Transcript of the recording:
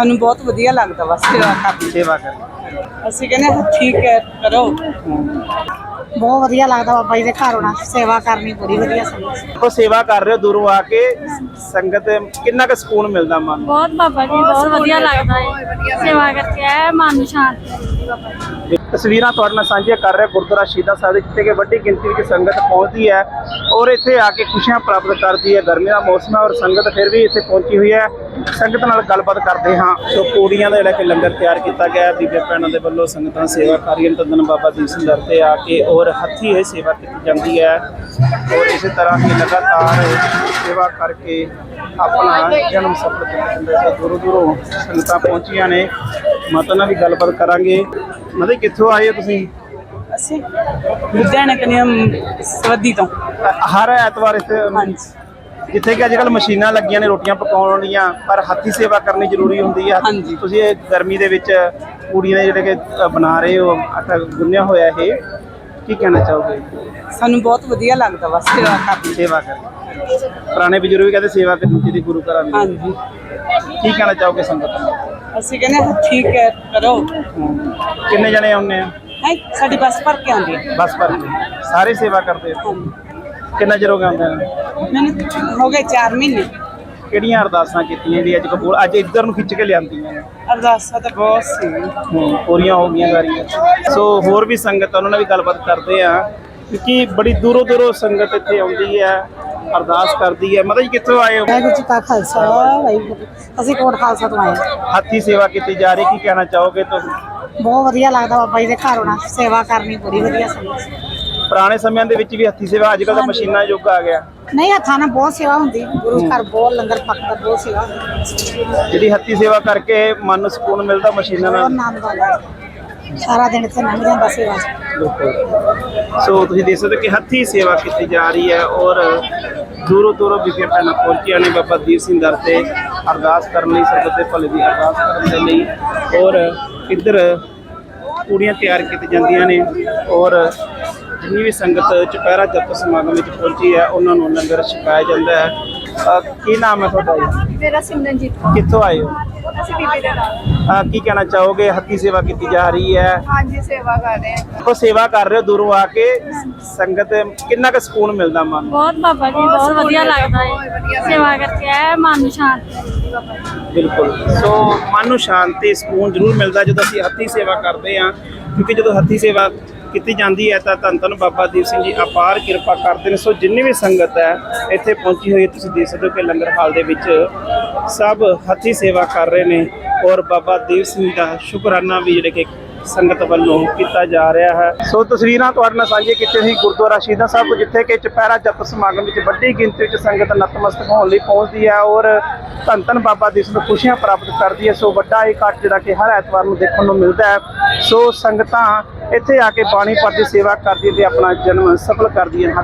ਸਾਨੂੰ ਬਹੁਤ ਵਧੀਆ ਲੱਗਦਾ ਵਾ ਸੇਵਾ ਕਰਨੀ। ਸੇਵਾ ਕਰਨੀ। ਅਸੀਂ ਕਹਿੰਦੇ ਹਾਂ ਠੀਕ ਹੈ ਕਰੋ। ਬਹੁਤ ਵਧੀਆ ਲੱਗਦਾ ਬਾਬਾ ਜੀ ਦੇ ਘਰ ਆਉਣਾ ਸੇਵਾ ਕਰਨੀ ਬੜੀ ਵਧੀਆ ਸੰਗਤ ਉਹ ਸੇਵਾ ਕਰ ਰਹੇ ਹੋ ਦੂਰੋਂ ਆ ਕੇ ਸੰਗਤ ਕਿੰਨਾ ਕੁ ਸਕੂਨ ਮਿਲਦਾ ਮਨ ਨੂੰ? ਬਹੁਤ ਬਾਬਾ ਜੀ ਬਹੁਤ ਵਧੀਆ ਲੱਗਦਾ ਹੈ। ਸੇਵਾ ਕਰਕੇ ਆਇਆ ਮਨ ਨੂੰ ਸ਼ਾਂਤੀ ਤਸਵੀਰਾਂ ਤੁਹਾਡੇ ਨਾਲ ਸਾਂਝੀਆਂ ਕਰ ਰਿਹਾ ਗੁਰਦੁਆਰਾ ਸ਼ਹੀਦਾਂ ਸਾਹਿਬ ਦੇ, ਜਿੱਥੇ ਕਿ ਵੱਡੀ ਗਿਣਤੀ ਵਿੱਚ ਸੰਗਤ ਪਹੁੰਚਦੀ ਹੈ ਔਰ ਇੱਥੇ ਆ ਕੇ ਖੁਸ਼ੀਆਂ ਪ੍ਰਾਪਤ ਕਰਦੀ ਹੈ, ਗਰਮੀ ਦਾ ਮੌਸਮ ਹੈ ਔਰ ਸੰਗਤ ਫਿਰ ਵੀ ਇੱਥੇ ਪਹੁੰਚੀ ਹੋਈ ਹੈ। ਸੰਗਤ ਨਾਲ ਗੱਲਬਾਤ ਕਰਦੇ ਹਾਂ। ਸੋ ਪੂੜੀਆਂ ਦਾ ਜਿਹੜਾ ਕਿ ਲੰਗਰ ਤਿਆਰ ਕੀਤਾ ਗਿਆ ਹੈ ਬੀਬੀ ਭੈਣਾਂ ਦੇ ਵੱਲੋਂ ਸੰਗਤਾਂ ਸੇਵਾ ਕਰ ਰਹੀਆਂ ਨੇ। ਤਦਨ ਬਾਬਾ ਦੀਪ ਸਿੰਘ ਦਰ ਤੇ ਆ ਕੇ ਔਰ ਹੱਥੀਂ ਇਹ ਸੇਵਾ ਕੀਤੀ ਜਾਂਦੀ ਹੈ ਔਰ ਇਸੇ ਤਰ੍ਹਾਂ ਹੀ ਲਗਾਤਾਰ ਸੇਵਾ ਕਰਕੇ ਆਪਣਾ ਜਨਮ ਸਫਲ ਕਰਦੇ ਨੇ ਦੂਰੋਂ ਦੂਰੋਂ ਸੰਗਤਾਂ ਪਹੁੰਚੀਆਂ ਨੇ। ਮਾਤਾ ਨਾਲ ਵੀ ਗੱਲਬਾਤ ਕਰਾਂਗੇ। ਮਤਲਬ ਕਿੱਥੋਂ ਆਏ ਹੋ ਤੁਸੀਂ? ਅਸੀਂ ਲੁਧਿਆਣਾ ਕਨੀਮ ਸਵੱਦੀ ਤੋਂ। ਹਰ ਐਤਵਾਰ ਇੱਥੇ ਹਾਂਜੀ। ਜਿੱਥੇ ਕਿ ਅੱਜ ਕੱਲ ਮਸ਼ੀਨਾਂ ਲੱਗੀਆਂ ਨੇ ਰੋਟੀਆਂ ਪਕਾਉਣ ਦੀਆਂ ਪਰ ਹੱਥੀ ਸੇਵਾ ਕਰਨੀ ਜ਼ਰੂਰੀ ਹੁੰਦੀ ਹੈ ਹਾਂਜੀ। ਤੁਸੀਂ ਇਹ ਗਰਮੀ ਦੇ ਵਿੱਚ ਪੂੜੀਆਂ ਦੇ ਜਿਹੜੇ ਕਿ ਅ, ਬਣਾ ਰਹੇ ਹੋ ਆਟਾ ਗੁੰਨਿਆ ਹੋਇਆ ਇਹ। ਕੀ ਕਹਿਣਾ ਚਾਹੋਗੇ? ਸਾਨੂੰ ਬਹੁਤ ਵਧੀਆ ਲੱਗਦਾ ਵਾ ਸੇਵਾ ਕਰਨੀ। ਸੇਵਾ ਕਰਨੀ। ਪੁਰਾਣੇ ਬਜ਼ੁਰਗ ਵੀ ਕਹਿੰਦੇ ਸੇਵਾ ਕਰਨੀ ਚਾਹੀਦੀ ਗੁਰੂ ਘਰਾਂ ਦੀ। ਹਾਂਜੀ। ਕੀ ਕਹਿਣਾ ਚਾਹੋਗੇ ਸੰਗਤ ਨੂੰ? ਅਸੀਂ ਕਹਿੰਦੇ ਹਾਂ ਠੀਕ ਹੈ ਕਰੋ। ਕਿੰਨੇ ਜਣੇ ਆਉਂਦੇ ਆ? ਹੈ ਸਾਡੀ ਬੱਸ ਭਰ ਕੇ ਆਉਂਦੀ ਹੈ। ਬਸ ਪਰ ਸਾਰੇ ਸੇਵਾ ਕਰਦੇ ਆ? ਕਿੰਨਾ ਚਿਰ ਹੋ ਗਿਆ ਆਉਂਦੇ ਨੂੰ? ਮੈਨੂੰ ਹੋ ਗਏ 4 ਮਹੀਨੇ। ਕਿਹੜੀਆਂ ਅਰਦਾਸਾਂ ਕੀਤੀਆਂ ਵੀ ਅੱਜ ਕਬੂਲ ਅੱਜ ਇੱਧਰ ਨੂੰ ਖਿੱਚ ਕੇ ਲਿਆਂਦੀਆਂ ਨੇ? ਅਰਦਾਸਾਂ ਤਾਂ ਬਹੁਤ ਸੀ। ਪੂਰੀਆਂ ਹੋ ਗਈਆਂ ਸਾਰੀਆਂ ਸੋ ਹੋਰ ਵੀ ਸੰਗਤ ਉਹਨਾਂ ਨਾਲ ਵੀ ਗੱਲਬਾਤ ਕਰਦੇ ਆ ਕਿਉਂਕਿ ਬੜੀ ਦੂਰੋਂ ਦੂਰੋਂ ਸੰਗਤ ਇੱਥੇ ਆਉਂਦੀ ਹੈ ਅਰਦਾਸ ਕਰਦੀ ਹੈ ਮਤਲਬ ਜੀ ਕਿੱਥੋਂ ਆਏ ਹੋ? ਵਾਹਿਗੁਰੂ ਜੀ ਕਾ ਖਾਲਸਾ ਵਾਹਿਗੁਰੂ ਜੀ। ਅਸੀਂ ਕੋਟ ਖਾਲਸਾ ਤੋਂ ਆਏ। ਹੱਥੀ ਸੇਵਾ ਕੀਤੀ ਜਾ ਰਹੀ ਕੀ ਕਹਿਣਾ ਚਾਹੋਗੇ ਤੁਸੀਂ? ਬਹੁਤ ਵਧੀਆ ਲੱਗਦਾ ਬਾਬਾ ਜੀ ਦੇ ਘਰ ਆਉਣਾ ਸੇਵਾ ਕਰਨੀ ਬੜੀ ਵਧੀਆ ਸੰਗਤ। ਪੁਰਾਣੇ ਸਮਿਆਂ ਦੇ ਵਿੱਚ ਵੀ ਹੱਥੀ ਸੇਵਾ ਅੱਜ ਕੱਲ੍ਹ ਤਾਂ ਮਸ਼ੀਨਾਂ ਯੁੱਗ ਆ ਗਿਆ। ਨਹੀਂ ਹੱਥਾਂ ਨਾਲ ਬਹੁਤ ਸੇਵਾ ਹੁੰਦੀ। ਗੁਰੂ ਘਰ ਬਹੁਤ ਲੰਗਰ ਪੱਕਦਾ ਬਹੁਤ ਸੇਵਾ ਹੁੰਦੀ। ਜਿਹੜੀ ਹੱਥੀ ਸੇਵਾ ਕਰਕੇ ਮਨ ਨੂੰ ਸਕੂਨ ਮਿਲਦਾ ਮਸ਼ੀਨਾਂ ਨਾਲ। ਸਾਰਾ ਦਿਨ ਇੱਥੇ ਲੰਘ ਜਾਂਦਾ ਸੇਵਾ। ਸੋ ਤੁਸੀਂ ਦੇਖ ਸਕਦੇ ਹੋ ਕਿ ਹੱਥੀ ਸੇਵਾ ਕੀਤੀ ਜਾ ਰਹੀ ਹੈ ਔਰ ਦੂਰੋਂ ਦੂਰੋਂ ਬੀਬੀਆਂ ਭੈਣਾਂ ਪਹੁੰਚੀਆਂ ਨੇ ਬਾਬਾ ਦੀਪ ਸਿੰਘ ਦਰ ਤੇ ਅਰਦਾਸ ਕਰਨ ਲਈ ਸਰਬਤ ਦੇ ਭਲੇ ਦੀ ਅਰਦਾਸ ਕਰਨ ਦੇ ਲਈ ਔਰ ਇੱਧਰ ਪੂੜੀਆਂ ਤਿਆਰ ਕੀਤੀਆਂ ਜਾਂਦੀਆਂ ਨੇ ਔਰ ਜਿੰਨੀ ਵੀ ਸੰਗਤ ਚੁਪਹਿਰਾ ਜਪ ਸਮਾਗਮ ਵਿੱਚ ਪਹੁੰਚੀ ਹੈ ਉਹਨਾਂ ਨੂੰ ਲੰਗਰ ਛਕਾਇਆ ਜਾਂਦਾ ਹੈ। ਅਹ ਕੀ ਨਾਮ ਹੈ ਤੁਹਾਡਾ ਜੀ? ਮੇਰਾ ਸਿਮਰਨਜੀਤ ਕਿੱਥੋਂ ਆਏ ਹੋ? ਅਸੀਂ ਬੀਬੀ ਦੇ ਨਾਲ। ਅਹ ਕੀ ਕਹਿਣਾ ਚਾਹੋਗੇ? ਹੱਥੀ ਸੇਵਾ ਕੀਤੀ ਜਾ ਰਹੀ ਹੈ। ਹਾਂਜੀ ਸੇਵਾ ਕਰ ਰਹੇ ਹਾਂ। ਉਹ ਸੇਵਾ ਕਰ ਰਹੇ ਹੋ ਦੂਰੋਂ ਆ ਕੇ। ਸੰਗਤ ਕਿੰਨਾ ਕੁ ਸਕੂਨ ਮਿਲਦਾ ਮਨ ਨੂੰ? ਬਹੁਤ ਬਾਬਾ ਜੀ ਬਹੁਤ ਵਧੀਆ ਲੱਗਦਾ ਹੈ। ਸੇਵਾ ਕਰਕੇ ਆਇਆ ਮਨ ਨੂੰ ਸ਼ਾਂਤੀ ਮਿਲਦੀ ਬਾਬਾ ਜੀ ਬਿਲਕੁਲ। ਸੋ ਮਨ ਨੂੰ ਸ਼ਾਂਤੀ ਸਕੂਨ ਜ਼ਰੂਰ ਮਿਲਦਾ ਜਦੋਂ ਅਸੀਂ ਹੱਥੀ ਸੇਵਾ ਕਰਦੇ ਹਾਂ ਕਿਉਂਕਿ ਜਦੋਂ ਹੱਥੀ ਸੇਵਾ ਕੀਤੀ ਜਾਂਦੀ ਹੈ, ਤਾਂ ਧੰਨ ਧੰਨ ਬਾਬਾ ਦੀਪ ਸਿੰਘ ਜੀ ਅਪਾਰ ਕਿਰਪਾ ਕਰਦੇ ਨੇ। ਸੋ ਜਿੰਨੀ ਵੀ ਸੰਗਤ ਹੈ, ਇੱਥੇ ਪਹੁੰਚੀ ਹੋਈ ਤੁਸੀਂ ਦੇਖ ਸਕਦੇ ਹੋ ਕਿ ਲੰਗਰ ਹਾਲ ਦੇ ਵਿੱਚ ਸਭ ਹੱਥੀ ਸੇਵਾ ਕਰ ਰਹੇ ਨੇ ਔਰ ਬਾਬਾ ਦੀਪ ਸਿੰਘ ਦਾ ਸ਼ੁਕਰਾਨਾ ਵੀ ਜਿਹੜੇ ਕਿ ਸੰਗਤ ਵੱਲੋਂ ਕੀਤਾ ਜਾ ਰਿਹਾ ਹੈ। ਸੋ ਤਸਵੀਰਾਂ ਤੁਹਾਡੇ ਨਾਲ ਸਾਂਝੀਆਂ ਕੀਤੀਆਂ ਸੀ ਗੁਰਦੁਆਰਾ ਸ਼ਹੀਦਾਂ ਸਾਹਿਬ ਜਿੱਥੇ ਕਿ ਚੁਪਹਿਰਾ ਜਪ ਸਮਾਗਮ ਵਿੱਚ ਵੱਡੀ ਗਿਣਤੀ ਵਿੱਚ ਸੰਗਤ ਨਤਮਸਤਕ ਹੋਣ ਲਈ ਪਹੁੰਚਦੀ ਹੈ ਔਰ ਧੰਨ ਧੰਨ ਬਾਬਾ ਦੀਪ ਸਿੰਘ ਨੂੰ ਖੁਸ਼ੀਆਂ ਪ੍ਰਾਪਤ ਕਰਦੀ ਹੈ। ਸੋ ਵੱਡਾ ਇਹ ਇਕੱਠ ਜਿਹੜਾ ਕਿ ਹਰ ਐਤਵਾਰ ਨੂੰ ਦੇਖਣ ਨੂੰ ਮਿਲਦਾ ਹੈ। ਸੋ ਸੰਗਤਾਂ ਇੱਥੇ ਆ ਕੇ ਬਾਣੀ ਪੜ੍ਹਦੀ ਸੇਵਾ ਕਰਦੀ ਤੇ ਆਪਣਾ ਜਨਮ ਸਫਲ ਕਰਦੀਆਂ ਹਨ